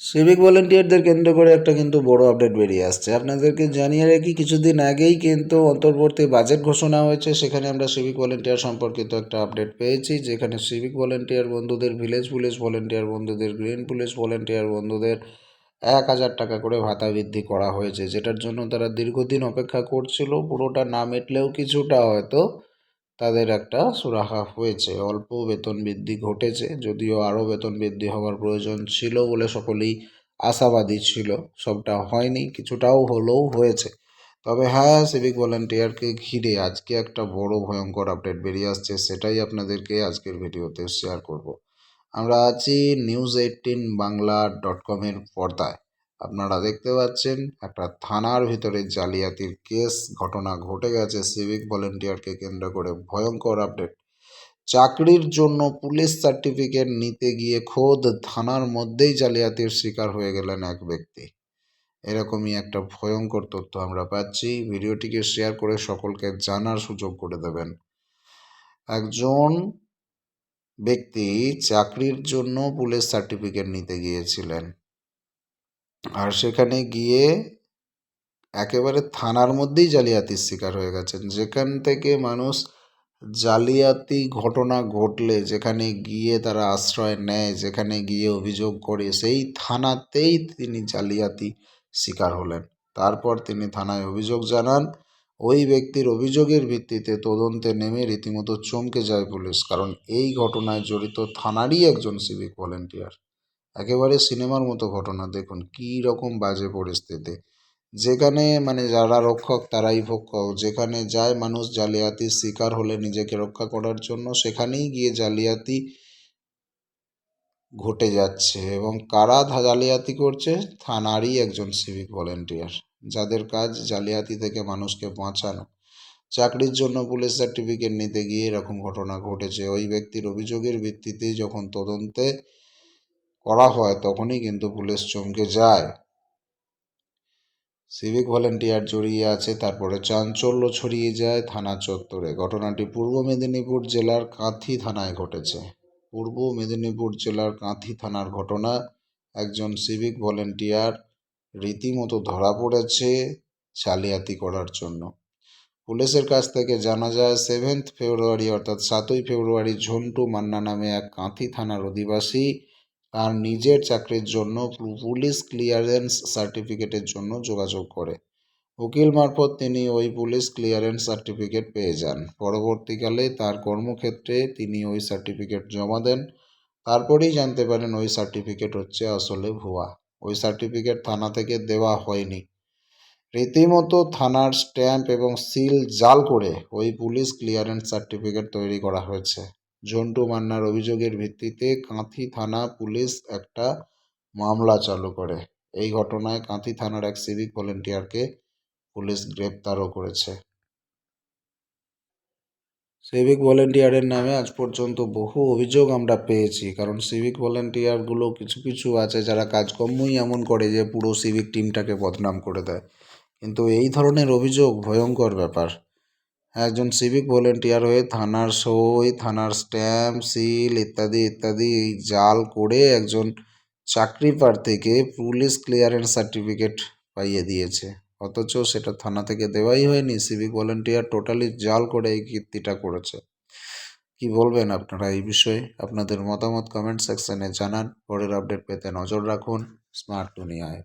Civic ভলেন্টিয়ারদের কেন্দ্র করে একটা কিন্তু বড় আপডেট বেরিয়ে আসছে। আপনাদেরকে জানিয়ে রাখি, কিছুদিন আগেই কিন্তু অন্তর্বর্তী বাজেট ঘোষণা হয়েছে। সেখানে আমরা সিভিক ভলেন্টিয়ার সম্পর্কিত একটা আপডেট পেয়েছি, যেখানে সিভিক ভলেন্টিয়ার বন্ধুদের ভিলেজ পুলিশ ভলেন্টিয়ার বন্ধুদের গ্রিন পুলিশ ভলেন্টিয়ার বন্ধুদের এক হাজার টাকা করে ভাতা বৃদ্ধি করা হয়েছে, যেটার জন্য তারা দীর্ঘদিন অপেক্ষা করছিল। পুরোটা না মেটলেও কিছুটা হয়তো তাদের একটা সুরাহা হয়েছে। অল্প বেতন বৃদ্ধি ঘটেছে, যদিও আরও বেতন বৃদ্ধি হওয়ার প্রয়োজন ছিল বলে সকলেই আশাবাদী ছিল। সবটা হয়নি, কিছুটাও হলেও হয়েছে। তবে হ্যাঁ সিভিক ভলেন্টিয়ারকে ঘিরে আজকে একটা বড় ভয়ঙ্কর আপডেট বেরিয়ে আসছে, সেটাই আপনাদেরকে আজকের ভিডিওতে শেয়ার করব। আমরা আছি নিউজ এইটিন বাংলা ডট কমের পর্দায়। আপনারা দেখতে পাচ্ছেন, একটা থানার ভিতরে জালিয়াতির কেস, ঘটনা ঘটে গেছে সিভিক ভলেন্টিয়ারকে কেন্দ্র করে, ভয়ঙ্কর আপডেট চাকরির জন্য পুলিশ সার্টিফিকেট নিতে গিয়ে খোদ থানার মধ্যেই জালিয়াতির শিকার হয়ে গেলেন এক ব্যক্তি। এরকমই একটা ভয়ঙ্কর তথ্য আমরা পাচ্ছি। ভিডিওটিকে শেয়ার করে সকলকে জানার সুযোগ করে দেবেন। একজন ব্যক্তি চাকরির জন্য পুলিশ সার্টিফিকেট নিতে গিয়েছিলেন। আর সেখানে গিয়ে একেবারে থানার মধ্যেই জালিয়াতির শিকার হয়ে গেছেন। যেখান থেকে মানুষ জালিয়াতি ঘটনা ঘটলে, যেখানে গিয়ে তারা আশ্রয় নেয়, যেখানে গিয়ে অভিযোগ করে, সেই থানাতেই তিনি জালিয়াতি শিকার হলেন। তারপর তিনি থানায় অভিযোগ জানান। ওই ব্যক্তির অভিযোগের ভিত্তিতে তদন্তে নেমে রীতিমতো চমকে যায় পুলিশ। কারণ এই ঘটনায় জড়িত থানারই একজন সিভিক ভলেন্টিয়ার। একেবারে সিনেমার মতো ঘটনা। দেখুন, কী রকম বাজে পরিস্থিতি। যেখানে মানে যারা রক্ষক, তারাই ভক্ষক। যেখানে যায় মানুষ জালিয়াতির শিকার হলে নিজেকে রক্ষা করার জন্য, সেখানেই গিয়ে জালিয়াতি ঘটে যাচ্ছে। এবং কারা জালিয়াতি করছে? থানারই একজন সিভিক ভলেন্টিয়ার যাদের কাজ জালিয়াতি থেকে মানুষকে বাঁচানো। চাকরির জন্য পুলিশ সার্টিফিকেট নিতে গিয়ে এরকম ঘটনা ঘটেছে। ওই ব্যক্তির অভিযোগের ভিত্তিতে যখন তদন্তে করা হয়, তখনই কিন্তু পুলিশ চমকে যায়। সিভিক ভলেন্টিয়ার জড়িয়ে আছে, তারপরে চাঞ্চল্য ছড়িয়ে যায় থানা চত্বরে। ঘটনাটি পূর্ব মেদিনীপুর জেলার কাঁথি থানায় ঘটেছে। পূর্ব মেদিনীপুর জেলার কাঁথি থানার ঘটনা, একজন সিভিক ভলেন্টিয়ার রীতিমতো ধরা পড়েছে জালিয়াতি করার জন্য। পুলিশের কাছ থেকে জানা যায়, সেভেন্থ ফেব্রুয়ারি অর্থাৎ সাতই ফেব্রুয়ারি ঝন্টু মান্না নামে এক কাঁথি থানার অধিবাসী তার নিজের চাকরির জন্য পুলিশ ক্লিয়ারেন্স সার্টিফিকেটের জন্য যোগাযোগ করে। উকিল মারফত তিনি ওই পুলিশ ক্লিয়ারেন্স সার্টিফিকেট পেয়ে যান। পরবর্তীকালে তার কর্মক্ষেত্রে তিনি ওই সার্টিফিকেট জমা দেন। তারপরেই জানতে পারেন ওই সার্টিফিকেট হচ্ছে আসলে ভুয়া। ওই সার্টিফিকেট থানা থেকে দেওয়া হয়নি। রীতিমতো থানার স্ট্যাম্প এবং সিল জাল করে ওই পুলিশ ক্লিয়ারেন্স সার্টিফিকেট তৈরি করা হয়েছে। জন্টু মান্নার অভিযোগের ভিত্তিতে কাঁথি থানা পুলিশ একটা মামলা চালু করে। এই ঘটনায় কাঁথি থানার এক সিভিক ভলেন্টিয়ারকে পুলিশ গ্রেপ্তারও করেছে। সিভিক ভলেন্টিয়ারের নামে আজ পর্যন্ত বহু অভিযোগ আমরা পেয়েছি, কারণ সিভিক ভলেন্টিয়ারগুলো কিছু কিছু আছে যারা কাজকর্মই এমন করে যে পুরো সিভিক টিমটাকে বদনাম করে দেয়। কিন্তু এই ধরনের অভিযোগ ভয়ঙ্কর ব্যাপার। একজন সিভিক ভলেন্টিয়ার হয়ে থানার সই, থানার স্ট্যাম্প সিল ইত্যাদি ইত্যাদি জাল করে একজন চাকরি প্রার্থীকে পুলিশ ক্লিয়ারেন্স সার্টিফিকেট পাইয়ে দিয়েছে। অথচ সেটা থানা থেকে দেওয়াই হয়নি সিভিক ভলেন্টিয়ার টোটালি জাল করে এই কীর্তিটা করেছে। কি বলবেন আপনারা এই বিষয়ে? আপনাদের মতামত কমেন্ট সেকশনে জানান। পরের আপডেট পেতে নজর রাখুন। স্মার্ট দুনিয়ায়।